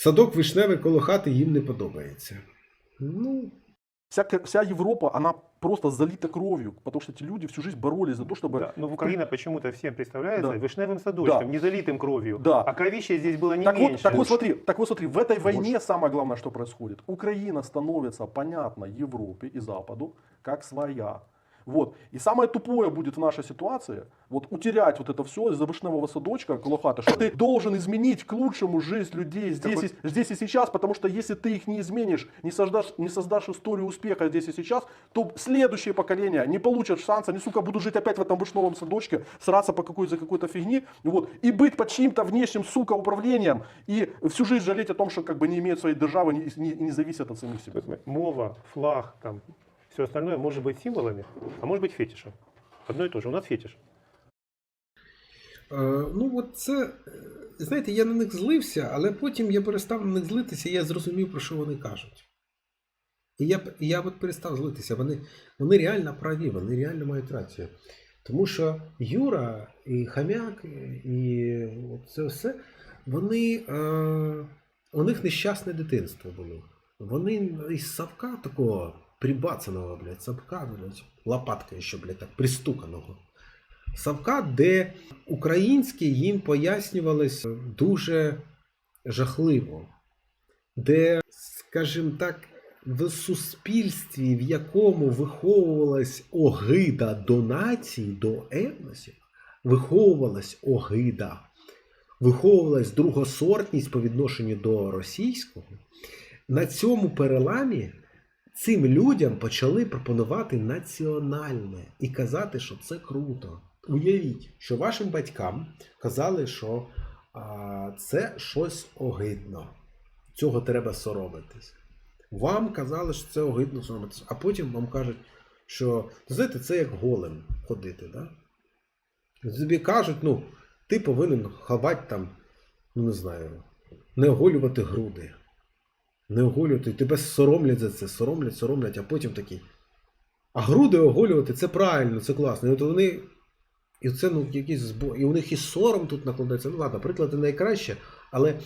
Садок вишневий коло хати їм не подобається. Ну, Вся, к- вся Европа, она просто залита кровью, потому что эти люди всю жизнь боролись за то, чтобы... Да, но Украина почему-то всем представляется Да. вишневым садочком, Да. не залитым кровью. Да. А кровища здесь было не Так вот, меньше. так вот смотри, так вот смотри, в этой войне Больше. самое главное, что происходит. Украина становится понятна Европе и Западу как своя. Вот. И самое тупое будет в нашей ситуации, вот утерять вот это все из-за вишневого садочка около хаты, что ты должен изменить к лучшему жизнь людей здесь, вот- и, здесь и сейчас, потому что если ты их не изменишь, не создашь, не создашь историю успеха здесь и сейчас, то следующие поколения не получат шанса, они, сука, будут жить опять в этом вишневом садочке, сраться по какой-то, какой-то фигни, вот, и быть под чьим-то внешним, сука, управлением, и всю жизнь жалеть о том, что как бы не имеют своей державы и не, не зависят от самих себя. Мова, флаг, там, все остальное может быть символами, а может быть фетишем. Одно и то же. У нас фетиш. Е, Ну, от це, е, знаєте, я на них злився, але потім я перестав на них злитися, і я зрозумів, про що вони кажуть. І я, я от перестав злитися. Вони, вони реально праві, вони реально мають рацію. Тому що Юра і Хам'як, і це все, вони, е, у них нещасне дитинство було. Вони із Савка такого прибацаного, блядь, Савка, блядь, лопаткою ще, блядь, так, пристуканого. Савка, де українське їм пояснювалось дуже жахливо, де, скажімо так, в суспільстві, в якому виховувалась огида до нації, до етносів, виховувалась огида, виховувалась другосортність по відношенню до російського, на цьому переламі цим людям почали пропонувати національне і казати, що це круто. Уявіть, що вашим батькам казали, що а, це щось огидно. Цього треба соромитись. Вам казали, що це огидно соромитись, а потім вам кажуть, що знаєте, це як голим ходити. Да? Тобі кажуть, ну, ти повинен ховати там, ну не знаю, не оголювати груди. Не оголювати, тебе соромлять за це, соромлять, соромлять, а потім такі. А груди оголювати це правильно, це класно. І от вони. І це ну, якийсь збо... І у них і сором тут накладається. Ну ладно, приклади найкраще, але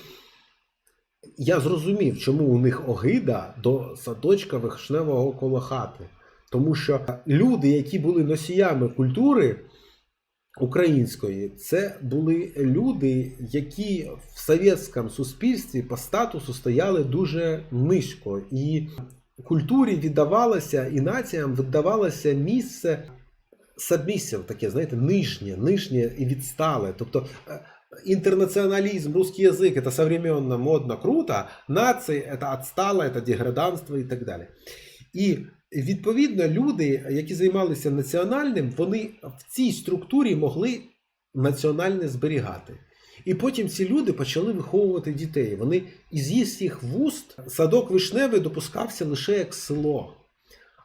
я зрозумів, чому у них огида до садочка вишневого коло хати. Тому що люди, які були носіями культури української, це були люди, які в совєтському суспільстві по статусу стояли дуже низько. І культурі віддавалося, і націям віддавалося місце сабмісів, таке, знаєте, нижнє, нижнє і відстале. Тобто е, интернационализм, русский язык это современно, модно, круто, нації это отстало, это деграданство і так далі. І відповідно люди, які займалися національним, вони в цій структурі могли національне зберігати. І потім ці люди почали виховувати дітей. Вони із їх вуст садок вишневий допускався лише як село.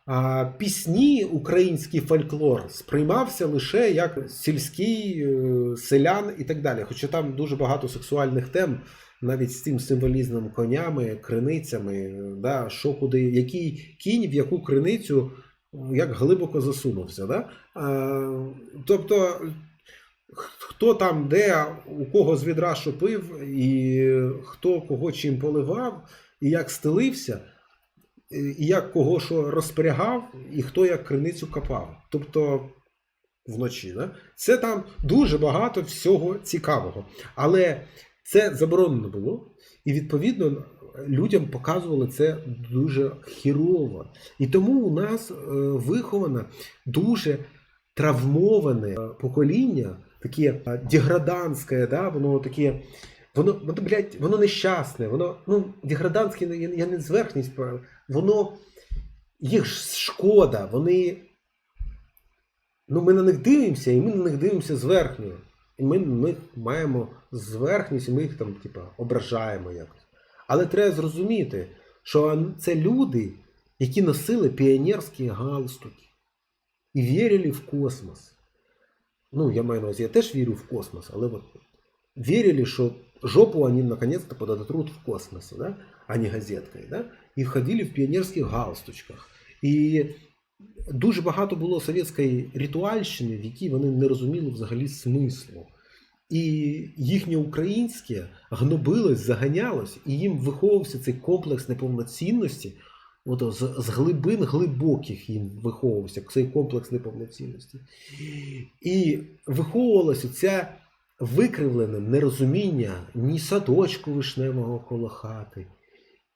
А пісні, український фольклор сприймався лише як сільський е, селян і так далі. Хоча там дуже багато сексуальних тем, навіть з цим символізмом конями, криницями, да, що куди, який кінь в яку криницю як глибоко засунувся. Да? А, тобто, хто там де, у кого з відра що пив, і хто кого чим поливав, і як стелився і як кого що розпрягав, і хто як криницю копав. Тобто вночі. Да? Це там дуже багато всього цікавого. Але це заборонено було, і відповідно людям показували це дуже хірово. І тому у нас е, виховано дуже травмоване покоління, таке е, деградантське, да? воно таке. Воно, воно, блядь, воно нещасне, воно, ну, деградантське, я, я не зверхність, воно їх шкода, вони. Ну, ми на них дивимося, і ми на них дивимося зверхньо. Ми на маємо зверхність, ми їх там, типа, ображаємо якось. Але треба зрозуміти, що це люди, які носили піонерські галстуки і вірили в космос. Ну, я маю на увазі, я теж вірю в космос, але от верили, что жопу они наконец-то подотрут в космосе, да? а не газеткой. Да? І ходили в піонерських галстучках. І дуже багато було совєтської ритуальщини, в якій вони не розуміли взагалі смислу. І їхнє українське гнобилось, заганялось, і їм виховувався цей комплекс неповноцінності. От з, з глибин глибоких їм виховувався цей комплекс неповноцінності. І виховувалося це викривлене нерозуміння ні садочку вишневого коло хати,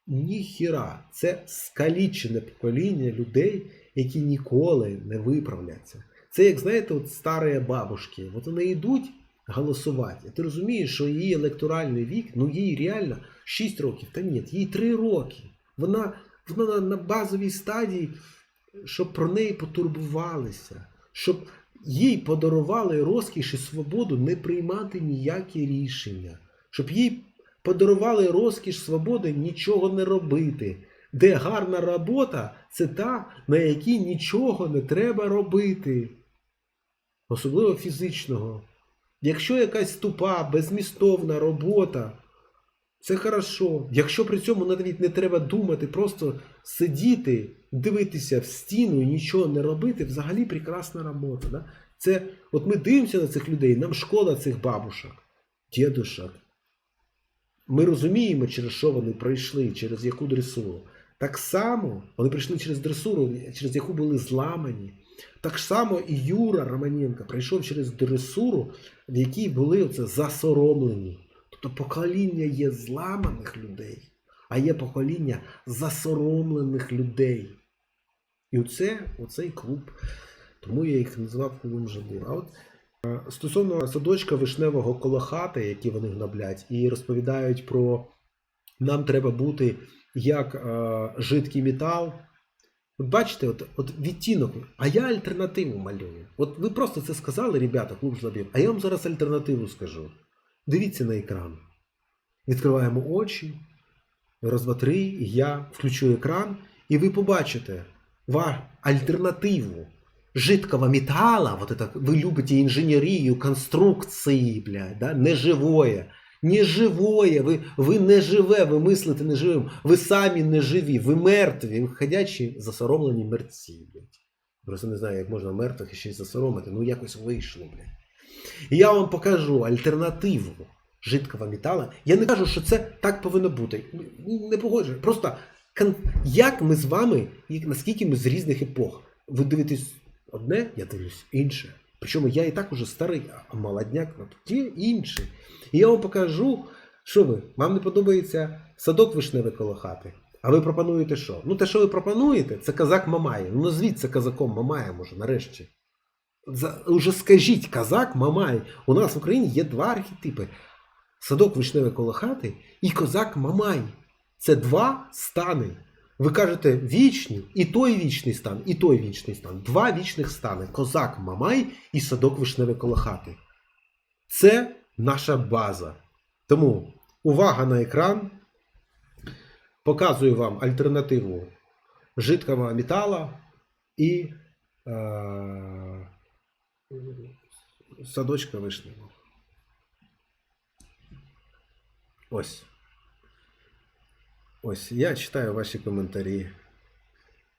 ні хіра. Це скалічене покоління людей, які ніколи не виправляться. Це, як знаєте, от старі бабушки. От вони йдуть голосувати. Ти розумієш, що її електоральний вік, ну їй реально 6 років, та ні, їй 3 роки. Вона, вона на, базовій стадії, щоб про неї потурбувалися, щоб їй подарували розкіш і свободу не приймати ніякі рішення, щоб їй подарували розкіш свободи нічого не робити. Де гарна робота це та, на якій нічого не треба робити, особливо фізичного. Якщо якась тупа, безмістовна робота, це хорошо. Якщо при цьому навіть не треба думати, просто сидіти, дивитися в стіну і нічого не робити, взагалі прекрасна робота. Да? Це, от ми дивимося на цих людей, нам шкода цих бабушок, дідушок. Ми розуміємо, через що вони пройшли, через яку дресуру. Так само вони прийшли через дресуру, через яку були зламані. Так само і Юра Романенко прийшов через дресуру, в якій були оце засоромлені. Тобто покоління є зламаних людей, а є покоління засоромлених людей. І оце, оцей клуб. Тому я їх назвав клубом Жадур. А от е, стосовно садочка вишневого коло хати, які вони гноблять, і розповідають про нам треба бути як е, жидкий метал. От бачите, от, от відтінок, а я альтернативу малюю. От ви просто це сказали, ребята, клуб жлобів, а я вам зараз альтернативу скажу. Дивіться на екран. Відкриваємо очі. Раз, два, три, я включу екран, і ви побачите ва- альтернативу жидкого металла, вот это, вы любите инженерию, конструкции, блядь, да, неживое. Неживое, ви, ви не живе, ви мислите неживим, ви самі не живі, ви мертві, ви ходячі засоромлені мерці. Просто не знаю, як можна мертвих ще й засоромити, ну якось вийшло, блядь. І я вам покажу альтернативу жидкого металу. Я не кажу, що це так повинно бути. Не погоджую. Просто як ми з вами, і наскільки ми з різних епох. Ви дивитесь одне, я дивлюсь інше. Причому я і так уже старий, а молодняк, а тут є інший. І я вам покажу, що ви, вам не подобається садок вишневий коло хати. А ви пропонуєте що? Ну, те, що ви пропонуєте, це казак Мамай. Ну, назвіть це казаком Мамая, може, нарешті. За, уже скажіть, казак Мамай. У нас в Україні є два архетипи: садок вишневий коло хати і козак Мамай. Це два стани. Ви кажете вічні, і той вічний стан, і той вічний стан. Два вічних стани: козак Мамай і садок вишневий коло хати. Це наша база. Тому увага на екран. Показую вам альтернативу жидкого металла і е, садочка вишневого. Ось. Ось, я читаю ваші коментарі.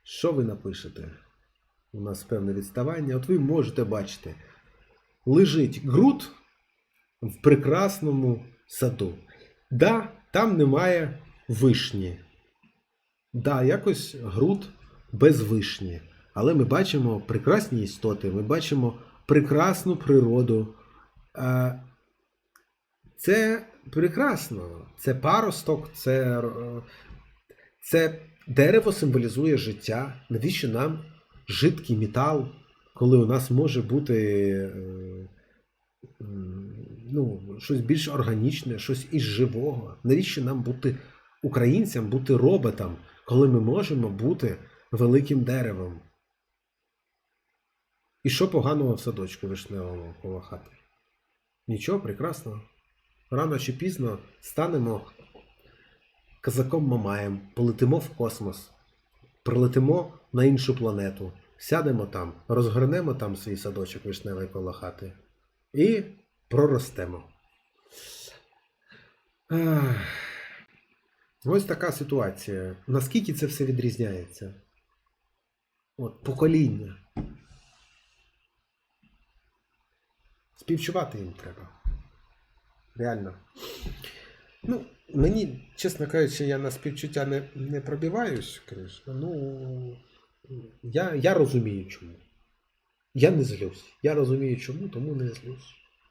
Що ви напишете? У нас певне відставання. От ви можете бачити, лежить ґрут в прекрасному саду. Да, там немає вишні. Да, якось ґрут без вишні. Але ми бачимо прекрасні істоти, ми бачимо прекрасну природу. Це прекрасно. Це паросток, це, е, це дерево символізує життя. Навіщо нам жидкий метал, коли у нас може бути е, ну, щось більш органічне, щось із живого? Навіщо нам бути українцям, бути роботом, коли ми можемо бути великим деревом? І що поганого в садочку вишневому коло хати? Нічого прекрасного. Рано чи пізно станемо казаком Мамаєм, полетимо в космос, прилетимо на іншу планету, сядемо там, розгорнемо там свій садочок вишневий коло хати і проростемо. Ось така ситуація. Наскільки це все відрізняється? От, покоління. Співчувати їм треба. Реально. Ну, мені, чесно кажучи, я на співчуття не, не пробиваюсь, звісно. Ну, я, я розумію чому. Я не злюсь. Я розумію чому, тому не злюсь.